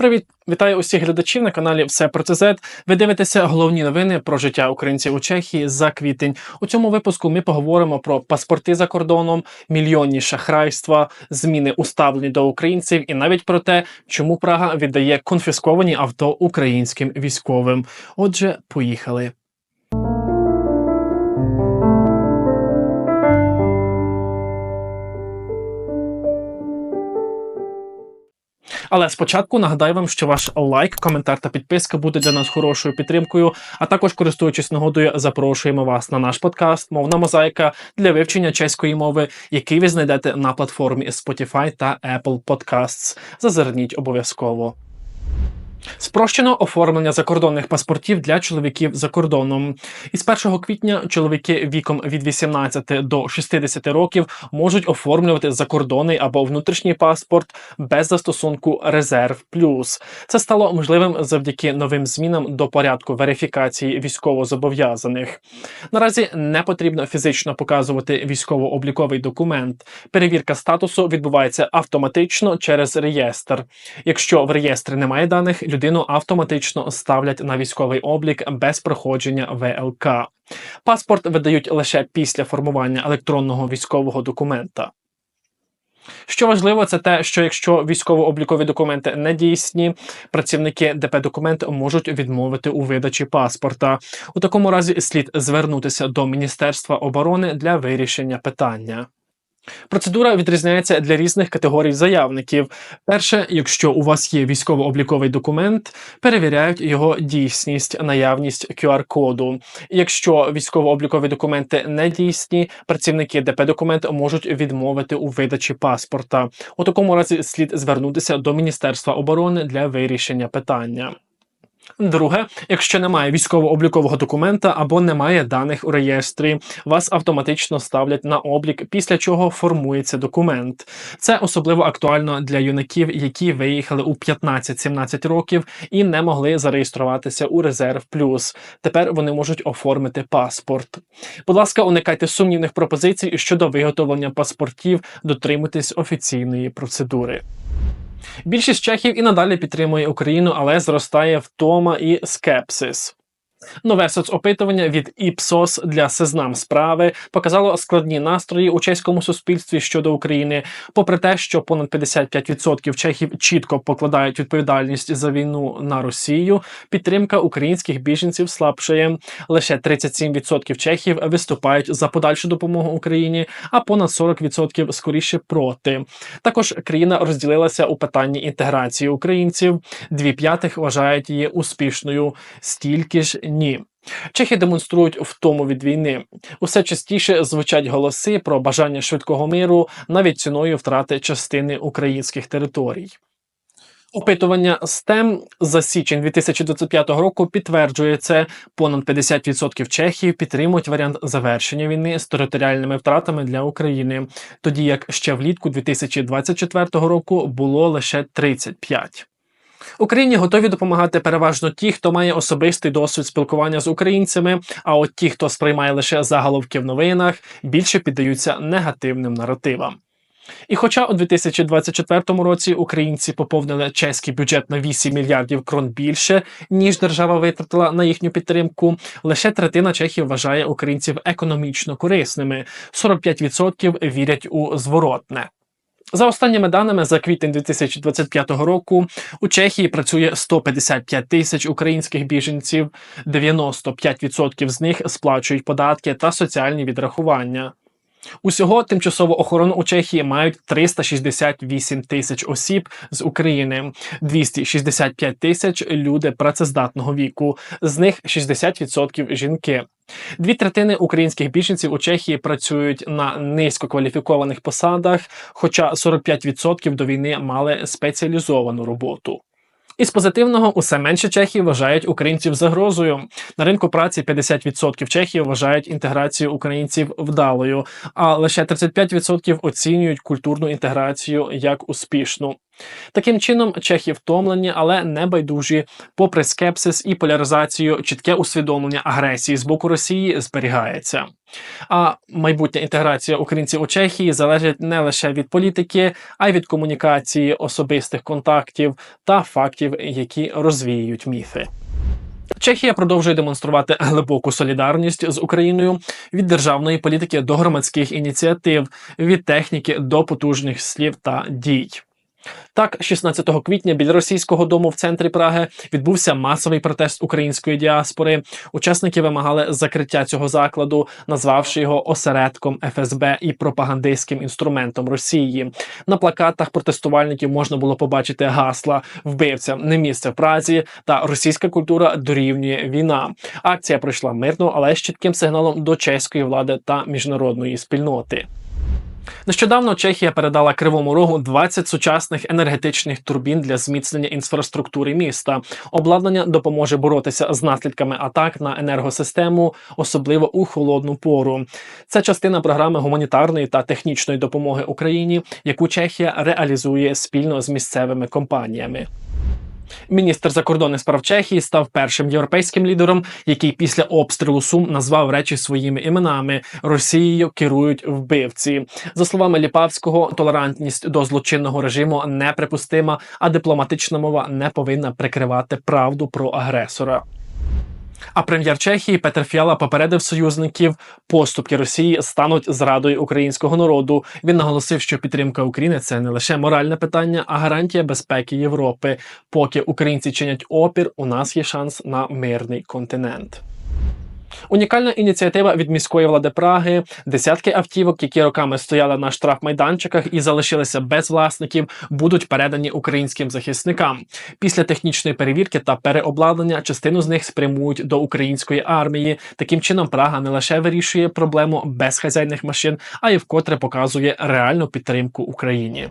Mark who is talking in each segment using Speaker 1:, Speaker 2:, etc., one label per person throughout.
Speaker 1: Привіт, вітаю усіх глядачів на каналі Все про ЦЗ. Ви дивитеся головні новини про життя українців у Чехії за квітень. У цьому випуску ми поговоримо про паспорти за кордоном, мільйонні шахрайства, зміни у ставленні до українців і навіть про те, чому Прага віддає конфісковані авто українським військовим. Отже, поїхали. Але спочатку нагадаю вам, що ваш лайк, коментар та підписка буде для нас хорошою підтримкою. А також, користуючись нагодою, запрошуємо вас на наш подкаст Мовна мозаїка для вивчення чеської мови, який ви знайдете на платформі Spotify та Apple Podcasts. Зазирніть обов'язково. Спрощено оформлення закордонних паспортів для чоловіків за кордоном. Із 1 квітня чоловіки віком від 18 до 60 років можуть оформлювати закордонний або внутрішній паспорт без застосунку Резерв. Це стало можливим завдяки новим змінам до порядку верифікації військовозобов'язаних. Наразі не потрібно фізично показувати військово-обліковий документ. Перевірка статусу відбувається автоматично через реєстр. Якщо в реєстрі немає даних, людину автоматично ставлять на військовий облік без проходження ВЛК. Паспорт видають лише після формування електронного військового документа. Що важливо, це те, що якщо військово-облікові документи не дійсні, працівники ДП документ можуть відмовити у видачі паспорта. У такому разі слід звернутися до Міністерства оборони для вирішення питання. Процедура відрізняється для різних категорій заявників. Перше, якщо у вас є військово-обліковий документ, перевіряють його дійсність, наявність QR-коду. Якщо військово-облікові документи не дійсні, працівники ДП документ можуть відмовити у видачі паспорта. У такому разі слід звернутися до Міністерства оборони для вирішення питання. Друге, якщо немає військово-облікового документа або немає даних у реєстрі, вас автоматично ставлять на облік, після чого формується документ. Це особливо актуально для юнаків, які виїхали у 15-17 років і не могли зареєструватися у резерв плюс. Тепер вони можуть оформити паспорт. Будь ласка, уникайте сумнівних пропозицій щодо виготовлення паспортів, дотримуйтесь офіційної процедури. Більшість чехів і надалі підтримує Україну, але зростає втома і скепсис. Нове соцопитування від Ipsos для Сезнам справи показало складні настрої у чеському суспільстві щодо України. Попри те, що понад 55% чехів чітко покладають відповідальність за війну на Росію, підтримка українських біженців слабшає. Лише 37% чехів виступають за подальшу допомогу Україні, а понад 40% скоріше проти. Також країна розділилася у питанні інтеграції українців. Дві п'ятих вважають її успішною, стільки ж ні. Чехи демонструють втому від війни. Усе частіше звучать голоси про бажання швидкого миру навіть ціною втрати частини українських територій. Опитування STEM за січень 2025 року підтверджує це. Понад 50% чехів підтримують варіант завершення війни з територіальними втратами для України, тоді як ще влітку 2024 року було лише 35%. Україні готові допомагати переважно ті, хто має особистий досвід спілкування з українцями. А от ті, хто сприймає лише заголовки в новинах, більше піддаються негативним наративам. І хоча у 2024 році українці поповнили чеський бюджет на 8 мільярдів крон більше, ніж держава витратила на їхню підтримку, лише третина чехів вважає українців економічно корисними 45% вірять у зворотне. За останніми даними за квітень 2025 року у Чехії працює 155 тисяч українських біженців, 95% з них сплачують податки та соціальні відрахування. Усього тимчасову охорону у Чехії мають 368 тисяч осіб з України, 265 тисяч люди працездатного віку, з них 60% жінки. Дві третини українських біженців у Чехії працюють на низькокваліфікованих посадах, хоча 45% до війни мали спеціалізовану роботу. Із позитивного усе менше чехів вважають українців загрозою. На ринку праці 50% чехів вважають інтеграцію українців вдалою, а лише 35% оцінюють культурну інтеграцію як успішну. Таким чином, чехи втомлені, але не байдужі, попри скепсис і поляризацію, чітке усвідомлення агресії з боку Росії зберігається. А майбутня інтеграція українців у Чехії залежить не лише від політики, а й від комунікації, особистих контактів та фактів, які розвіюють міфи. Чехія продовжує демонструвати глибоку солідарність з Україною від державної політики до громадських ініціатив, від техніки до потужних слів та дій. Так, 16 квітня біля російського дому в центрі Праги відбувся масовий протест української діаспори. Учасники вимагали закриття цього закладу, назвавши його осередком ФСБ і пропагандистським інструментом Росії. На плакатах протестувальників можна було побачити гасла вбивцям не місце в Празі та російська культура дорівнює війна. Акція пройшла мирно, але з чітким сигналом до чеської влади та міжнародної спільноти. Нещодавно Чехія передала Кривому Рогу 20 сучасних енергетичних турбін для зміцнення інфраструктури міста. Обладнання допоможе боротися з наслідками атак на енергосистему, особливо у холодну пору. Це частина програми гуманітарної та технічної допомоги Україні, яку Чехія реалізує спільно з місцевими компаніями. Міністр закордонних справ Чехії став першим європейським лідером, який після обстрілу Сум назвав речі своїми іменами. Росією керують вбивці. За словами Ліпавського, толерантність до злочинного режиму неприпустима, а дипломатична мова не повинна прикривати правду про агресора. А прем'єр Чехії Петр Фіала попередив союзників, поступки Росії стануть зрадою українського народу. Він наголосив, що підтримка України це не лише моральне питання, а гарантія безпеки Європи. Поки українці чинять опір, у нас є шанс на мирний континент. Унікальна ініціатива від міської влади Праги. Десятки автівок, які роками стояли на штрафмайданчиках і залишилися без власників, будуть передані українським захисникам. Після технічної перевірки та переобладнання частину з них спрямують до української армії. Таким чином, Прага не лише вирішує проблему безхазяйних машин, а й вкотре показує реальну підтримку Україні.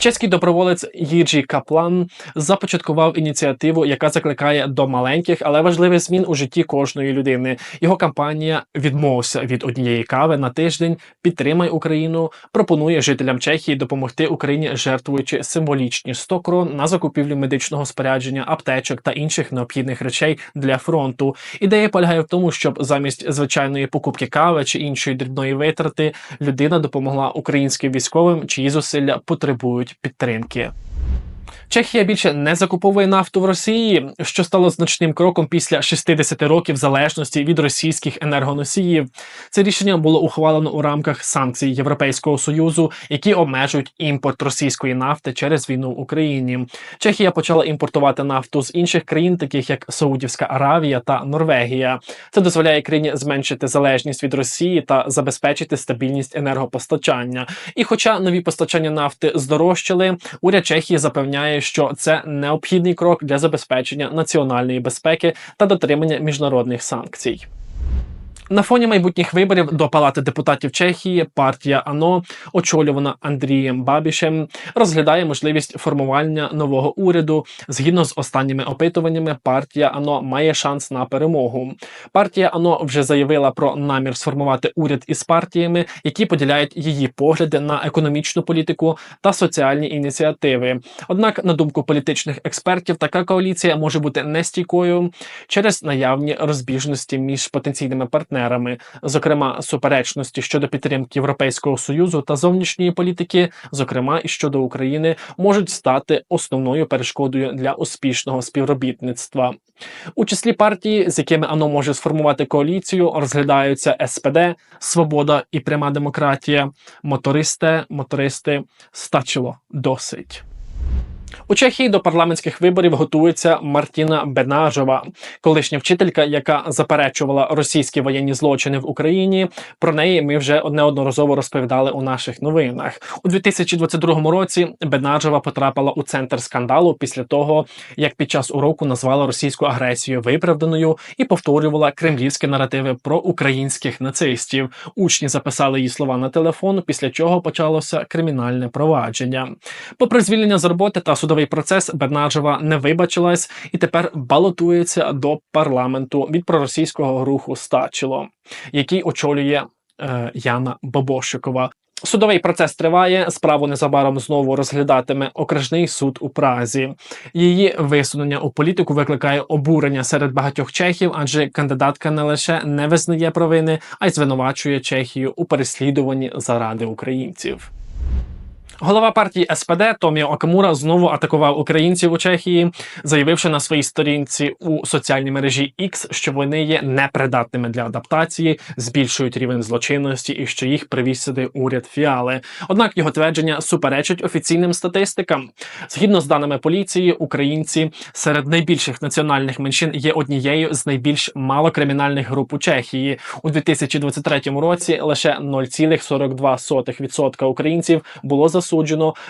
Speaker 1: Чеський доброволець Їджі Каплан започаткував ініціативу, яка закликає до маленьких, але важливих змін у житті кожної людини. Його кампанія відмовся від однієї кави на тиждень. Підтримай Україну. Пропонує жителям Чехії допомогти Україні, жертвуючи символічні 100 крон на закупівлю медичного спорядження, аптечок та інших необхідних речей для фронту. Ідея полягає в тому, щоб замість звичайної покупки кави чи іншої дрібної витрати людина допомогла українським військовим, чиї зусилля потребують підтримки. Чехія більше не закуповує нафту в Росії, що стало значним кроком після 60 років залежності від російських енергоносіїв. Це рішення було ухвалено у рамках санкцій Європейського союзу, які обмежують імпорт російської нафти через війну в Україні. Чехія почала імпортувати нафту з інших країн, таких як Саудівська Аравія та Норвегія. Це дозволяє країні зменшити залежність від Росії та забезпечити стабільність енергопостачання. І, хоча нові постачання нафти здорожчали, уряд Чехії запевняє, що це необхідний крок для забезпечення національної безпеки та дотримання міжнародних санкцій. На фоні майбутніх виборів до Палати депутатів Чехії партія АНО, очолювана Андрієм Бабішем, розглядає можливість формування нового уряду. Згідно з останніми опитуваннями, партія АНО має шанс на перемогу. Партія АНО вже заявила про намір сформувати уряд із партіями, які поділяють її погляди на економічну політику та соціальні ініціативи. Однак, на думку політичних експертів, така коаліція може бути нестійкою через наявні розбіжності між потенційними партнерами партнерами, зокрема суперечності щодо підтримки Європейського союзу та зовнішньої політики, зокрема і щодо України, можуть стати основною перешкодою для успішного співробітництва. У числі партії, з якими ано може сформувати коаліцію, розглядаються СПД, Свобода і Пряма демократія, мотористе, мотористи стачило досить. У Чехії до парламентських виборів готується Мартіна Бенажова, колишня вчителька, яка заперечувала російські воєнні злочини в Україні. Про неї ми вже неодноразово розповідали у наших новинах. У 2022 році Бенажова потрапила у центр скандалу після того, як під час уроку назвала російську агресію виправданою і повторювала кремлівські наративи про українських нацистів. Учні записали її слова на телефон, після чого почалося кримінальне провадження. Попри звільнення з роботи та судовий процес Бернаджева не вибачилась і тепер балотується до парламенту від проросійського руху Стачило, який очолює е, Яна Бобошикова. Судовий процес триває. Справу незабаром знову розглядатиме окружний суд у Празі. Її висунення у політику викликає обурення серед багатьох чехів, адже кандидатка не лише не визнає провини, а й звинувачує Чехію у переслідуванні заради українців. Голова партії СПД Томіо Окамура знову атакував українців у Чехії, заявивши на своїй сторінці у соціальній мережі X, що вони є непридатними для адаптації, збільшують рівень злочинності і що їх привіз сюди уряд фіали. Однак його твердження суперечить офіційним статистикам. Згідно з даними поліції, українці серед найбільших національних меншин є однією з найбільш малокримінальних груп у Чехії. У 2023 році лише 0,42% українців було засуджено,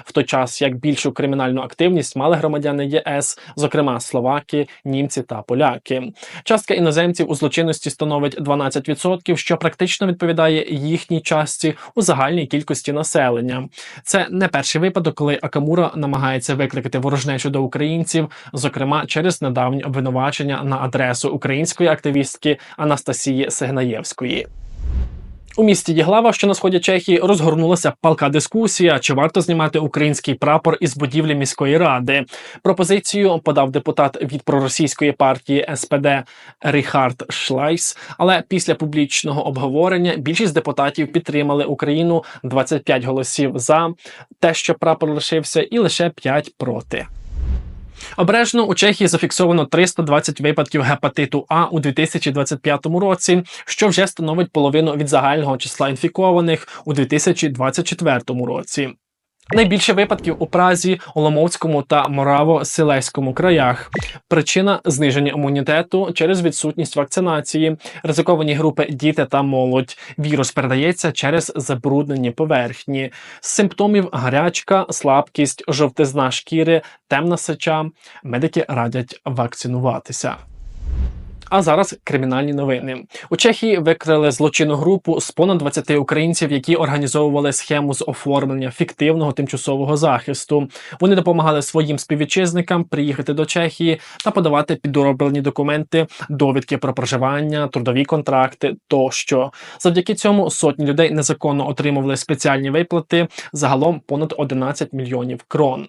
Speaker 1: в той час як більшу кримінальну активність мали громадяни ЄС, зокрема словаки, німці та поляки. Частка іноземців у злочинності становить 12%, що практично відповідає їхній частці у загальній кількості населення. Це не перший випадок, коли Акамура намагається викликати ворожнечу до українців, зокрема через недавні обвинувачення на адресу української активістки Анастасії Сигнаєвської. У місті Єглава, що на сході Чехії, розгорнулася палка дискусія, чи варто знімати український прапор із будівлі міської ради. Пропозицію подав депутат від проросійської партії СПД Ріхард Шлайс. Але після публічного обговорення більшість депутатів підтримали Україну 25 голосів за те, що прапор лишився, і лише 5 проти. Обережно у Чехії зафіксовано 320 випадків гепатиту А у 2025 році, що вже становить половину від загального числа інфікованих у 2024 році. Найбільше випадків у Празі, Оломовському та Мораво-Силеському краях. Причина зниження імунітету через відсутність вакцинації, ризиковані групи діти та молодь. Вірус передається через забруднені поверхні. З симптомів гарячка, слабкість, жовтизна шкіри, темна сеча. Медики радять вакцинуватися. А зараз кримінальні новини у Чехії викрили злочинну групу з понад 20 українців, які організовували схему з оформлення фіктивного тимчасового захисту. Вони допомагали своїм співвітчизникам приїхати до Чехії та подавати підроблені документи, довідки про проживання, трудові контракти тощо. Завдяки цьому сотні людей незаконно отримували спеціальні виплати загалом понад 11 мільйонів крон.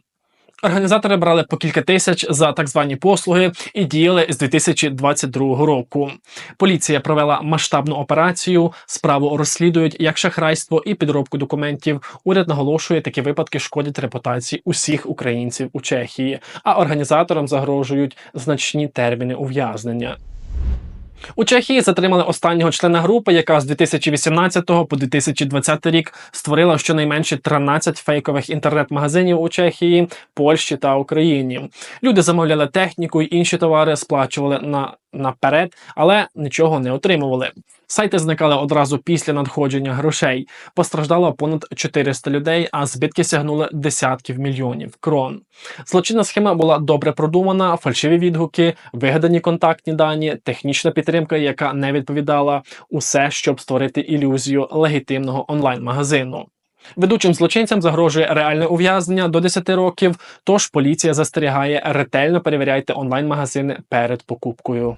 Speaker 1: Організатори брали по кілька тисяч за так звані послуги і діяли з 2022 року. Поліція провела масштабну операцію. Справу розслідують як шахрайство і підробку документів. Уряд наголошує, такі випадки шкодять репутації усіх українців у Чехії, а організаторам загрожують значні терміни ув'язнення. У Чехії затримали останнього члена групи, яка з 2018 по 2020 рік створила щонайменше 13 фейкових інтернет-магазинів у Чехії, Польщі та Україні. Люди замовляли техніку й інші товари, сплачували на наперед, але нічого не отримували. Сайти зникали одразу після надходження грошей. Постраждало понад 400 людей, а збитки сягнули десятків мільйонів крон. Злочинна схема була добре продумана, фальшиві відгуки, вигадані контактні дані, технічна підтримка, яка не відповідала усе, щоб створити ілюзію легітимного онлайн-магазину. Ведучим злочинцям загрожує реальне ув'язнення до 10 років. Тож поліція застерігає ретельно перевіряйте онлайн-магазини перед покупкою.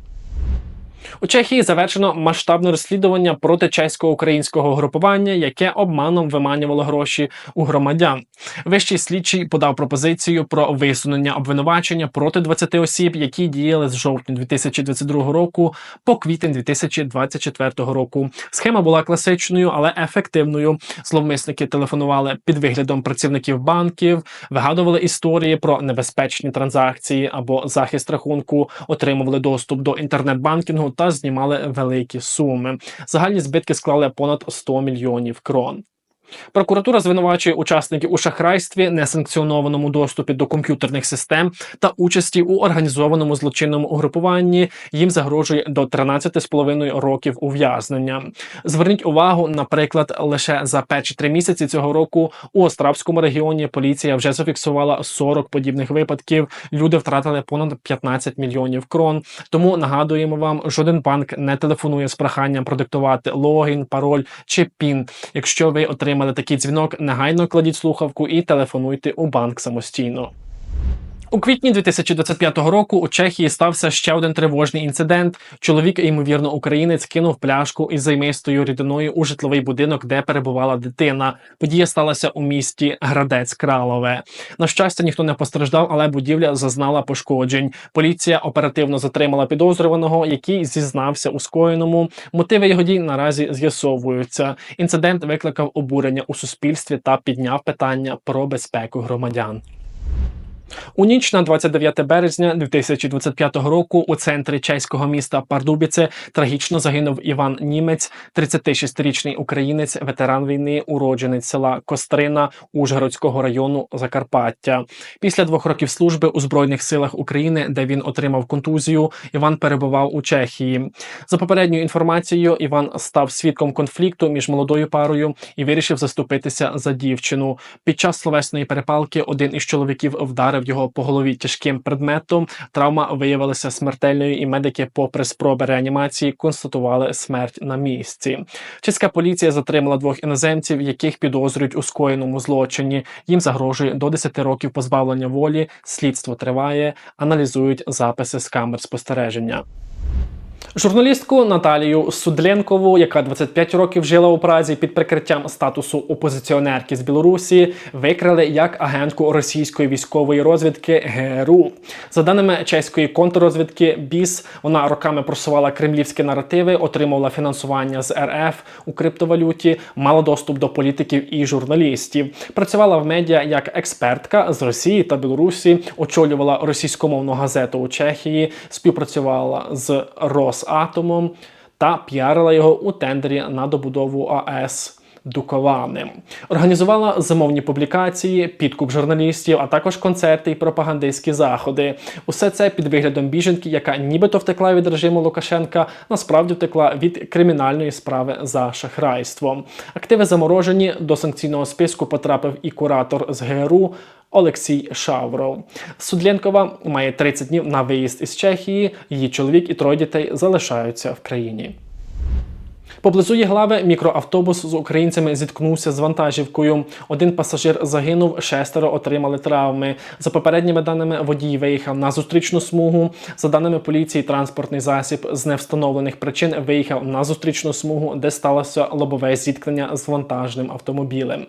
Speaker 1: У Чехії завершено масштабне розслідування проти чесько-українського групування, яке обманом виманювало гроші у громадян. Вищий слідчий подав пропозицію про висунення обвинувачення проти 20 осіб, які діяли з жовтня 2022 року по квітень 2024 року. Схема була класичною, але ефективною. Зловмисники телефонували під виглядом працівників банків, вигадували історії про небезпечні транзакції або захист рахунку, отримували доступ до інтернет-банкінгу та знімали великі суми. Загальні збитки склали понад 100 мільйонів крон. Прокуратура звинувачує учасників у шахрайстві, несанкціонованому доступі до комп'ютерних систем та участі у організованому злочинному угрупуванні. Їм загрожує до 13,5 років ув'язнення. Зверніть увагу, наприклад, лише за перші три місяці цього року у Островському регіоні поліція вже зафіксувала 40 подібних випадків. Люди втратили понад 15 мільйонів крон. Тому нагадуємо вам, жоден банк не телефонує з проханням продиктувати логін, пароль чи пін, якщо ви отримали отримали такий дзвінок, негайно кладіть слухавку і телефонуйте у банк самостійно. У квітні 2025 року у Чехії стався ще один тривожний інцидент. Чоловік, ймовірно, українець, кинув пляшку із займистою рідиною у житловий будинок, де перебувала дитина. Подія сталася у місті Градець Кралове. На щастя, ніхто не постраждав, але будівля зазнала пошкоджень. Поліція оперативно затримала підозрюваного, який зізнався у скоєному. Мотиви його дій наразі з'ясовуються. Інцидент викликав обурення у суспільстві та підняв питання про безпеку громадян. У ніч на 29 березня 2025 року у центрі чеського міста Пардубіце трагічно загинув Іван Німець, 36-річний українець, ветеран війни, уродженець села Кострина Ужгородського району Закарпаття. Після двох років служби у збройних силах України, де він отримав контузію, Іван перебував у Чехії. За попередньою інформацією, Іван став свідком конфлікту між молодою парою і вирішив заступитися за дівчину. Під час словесної перепалки один із чоловіків вдарив його по голові тяжким предметом. Травма виявилася смертельною, і медики, попри спроби реанімації, констатували смерть на місці. Чеська поліція затримала двох іноземців, яких підозрюють у скоєному злочині. Їм загрожує до 10 років позбавлення волі. Слідство триває, аналізують записи з камер спостереження. Журналістку Наталію Судленкову, яка 25 років жила у Празі під прикриттям статусу опозиціонерки з Білорусі, викрили як агентку російської військової розвідки ГРУ. За даними чеської контррозвідки БІС, вона роками просувала кремлівські наративи, отримувала фінансування з РФ у криптовалюті, мала доступ до політиків і журналістів. Працювала в медіа як експертка з Росії та Білорусі, очолювала російськомовну газету у Чехії, співпрацювала з Рос атомом та піарила його у тендері на добудову АЕС. Дуковани організувала замовні публікації, підкуп журналістів, а також концерти і пропагандистські заходи. Усе це під виглядом біженки, яка нібито втекла від режиму Лукашенка, насправді втекла від кримінальної справи за шахрайство. Активи заморожені до санкційного списку потрапив і куратор з ГРУ. Олексій Шавров. Судленкова має 30 днів на виїзд із Чехії. Її чоловік і троє дітей залишаються в країні. Поблизу Єглави мікроавтобус з українцями зіткнувся з вантажівкою. Один пасажир загинув, шестеро отримали травми. За попередніми даними, водій виїхав на зустрічну смугу. За даними поліції, транспортний засіб з невстановлених причин виїхав на зустрічну смугу, де сталося лобове зіткнення з вантажним автомобілем.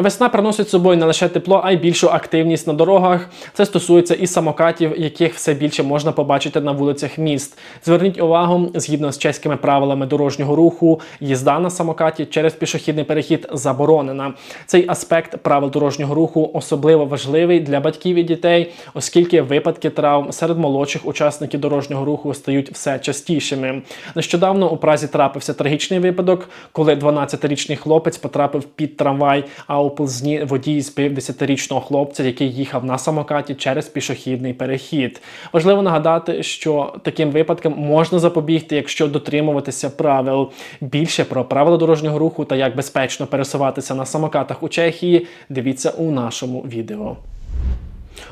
Speaker 1: Весна приносить з собою не лише тепло, а й більшу активність на дорогах. Це стосується і самокатів, яких все більше можна побачити на вулицях міст. Зверніть увагу, згідно з чеськими правилами дорожнього руху, їзда на самокаті через пішохідний перехід заборонена. Цей аспект правил дорожнього руху особливо важливий для батьків і дітей, оскільки випадки травм серед молодших учасників дорожнього руху стають все частішими. Нещодавно у Празі трапився трагічний випадок, коли 12-річний хлопець потрапив під трамвай. а у у ползні водій збив 10-річного хлопця, який їхав на самокаті через пішохідний перехід. Важливо нагадати, що таким випадкам можна запобігти, якщо дотримуватися правил. Більше про правила дорожнього руху та як безпечно пересуватися на самокатах у Чехії. Дивіться у нашому відео.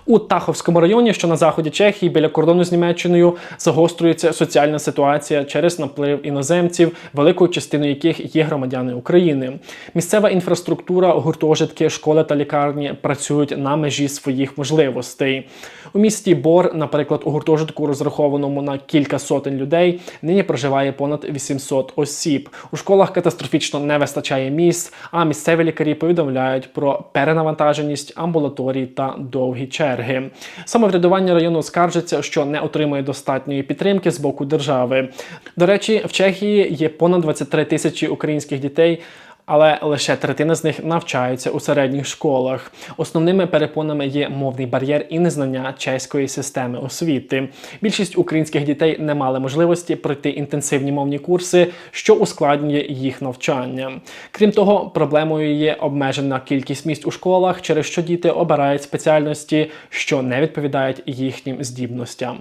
Speaker 1: У Таховському районі, що на заході Чехії, біля кордону з Німеччиною, загострюється соціальна ситуація через наплив іноземців, великою частиною яких є громадяни України. Місцева інфраструктура, гуртожитки, школи та лікарні працюють на межі своїх можливостей. У місті Бор, наприклад, у гуртожитку, розрахованому на кілька сотень людей, нині проживає понад 800 осіб. У школах катастрофічно не вистачає місць, а місцеві лікарі повідомляють про перенавантаженість амбулаторій та довгі черги. Самоврядування району скаржиться, що не отримує достатньої підтримки з боку держави. До речі, в Чехії є понад 23 тисячі українських дітей але лише третина з них навчаються у середніх школах. Основними перепонами є мовний бар'єр і незнання чеської системи освіти. Більшість українських дітей не мали можливості пройти інтенсивні мовні курси, що ускладнює їх навчання. Крім того, проблемою є обмежена кількість місць у школах, через що діти обирають спеціальності, що не відповідають їхнім здібностям.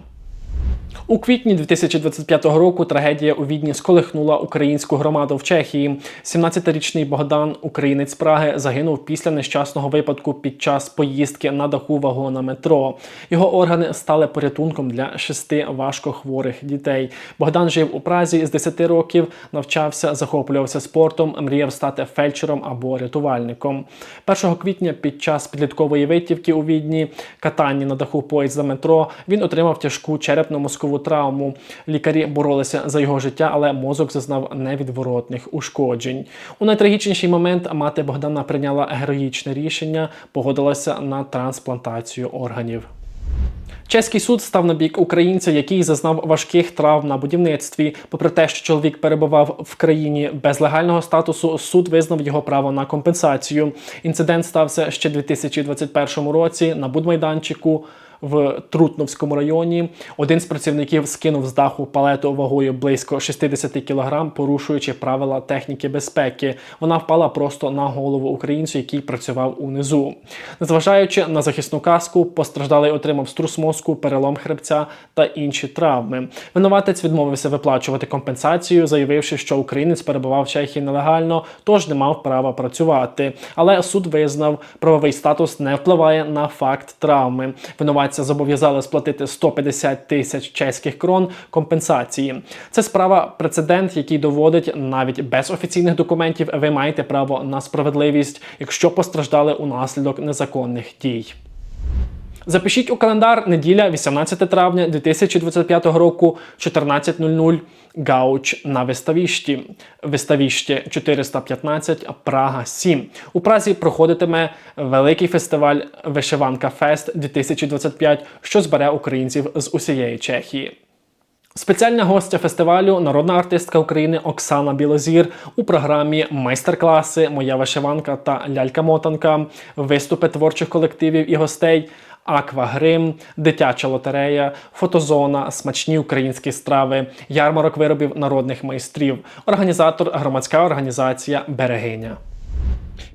Speaker 1: У квітні 2025 року трагедія у Відні сколихнула українську громаду в Чехії. 17-річний Богдан, українець Праги, загинув після нещасного випадку під час поїздки на даху вагона метро. Його органи стали порятунком для шести важкохворих дітей. Богдан жив у Празі з 10 років, навчався, захоплювався спортом, мріяв стати фельдшером або рятувальником. 1 квітня під час підліткової витівки у Відні, катання на даху поїзда метро, він отримав тяжку черепно-мозкову травму. Лікарі боролися за його життя, але мозок зазнав невідворотних ушкоджень. У найтрагічніший момент мати Богдана прийняла героїчне рішення, погодилася на трансплантацію органів. Чеський суд став на бік українця, який зазнав важких травм на будівництві. Попри те, що чоловік перебував в країні без легального статусу, суд визнав його право на компенсацію. Інцидент стався ще 2021 році на будмайданчику. В Трутновському районі один з працівників скинув з даху палету вагою близько 60 кг, порушуючи правила техніки безпеки. Вона впала просто на голову українцю, який працював унизу. Незважаючи на захисну каску, постраждалий отримав струс мозку, перелом хребця та інші травми. Винуватець відмовився виплачувати компенсацію, заявивши, що українець перебував в Чехії нелегально, тож не мав права працювати. Але суд визнав, правовий статус не впливає на факт травми. Винуватця зобов'язали сплатити 150 тисяч чеських крон компенсації. Це справа прецедент, який доводить навіть без офіційних документів ви маєте право на справедливість, якщо постраждали унаслідок незаконних дій. Запишіть у календар неділя 18 травня 2025 року 14.00 Гауч на Виставіщі. Виставіще 415, Прага 7. У Празі проходитиме великий фестиваль Вишиванка Фест 2025, що збере українців з усієї Чехії. Спеціальна гостя фестивалю, народна артистка України Оксана Білозір у програмі майстер-класи Моя вишиванка та лялька-мотанка, виступи творчих колективів і гостей. Аквагрим, дитяча лотерея, фотозона, смачні українські страви, ярмарок виробів народних майстрів, організатор, громадська організація Берегиня.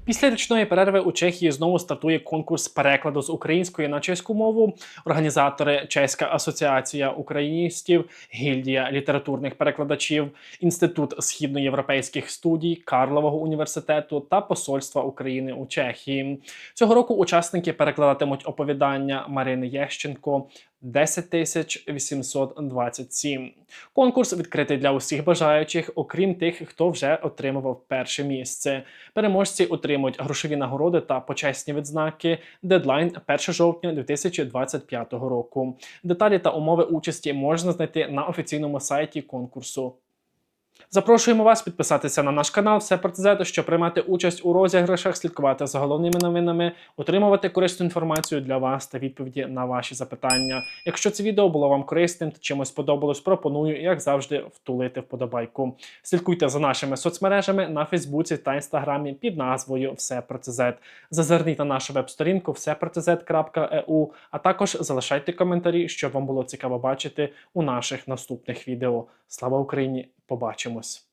Speaker 1: Після річної перерви у Чехії знову стартує конкурс перекладу з української на чеську мову. Організатори Чеська асоціація україністів, гільдія літературних перекладачів, інститут східноєвропейських студій Карлового університету та Посольства України у Чехії. Цього року учасники перекладатимуть оповідання Марини Єщенко. 10 тисяч 827. Конкурс відкритий для усіх бажаючих, окрім тих, хто вже отримував перше місце. Переможці отримують грошові нагороди та почесні відзнаки. Дедлайн 1 жовтня 2025 року. Деталі та умови участі можна знайти на офіційному сайті конкурсу. Запрошуємо вас підписатися на наш канал Все про ТЗ, щоб приймати участь у розіграшах, слідкувати за головними новинами, отримувати корисну інформацію для вас та відповіді на ваші запитання. Якщо це відео було вам корисним та чимось сподобалось, пропоную, як завжди, втулити вподобайку. Слідкуйте за нашими соцмережами на Фейсбуці та Інстаграмі під назвою Все про ТЗ. Зазирніть на нашу веб-сторінку всепротз.eu, а також залишайте коментарі, що вам було цікаво бачити у наших наступних відео. Слава Україні! Побачимось!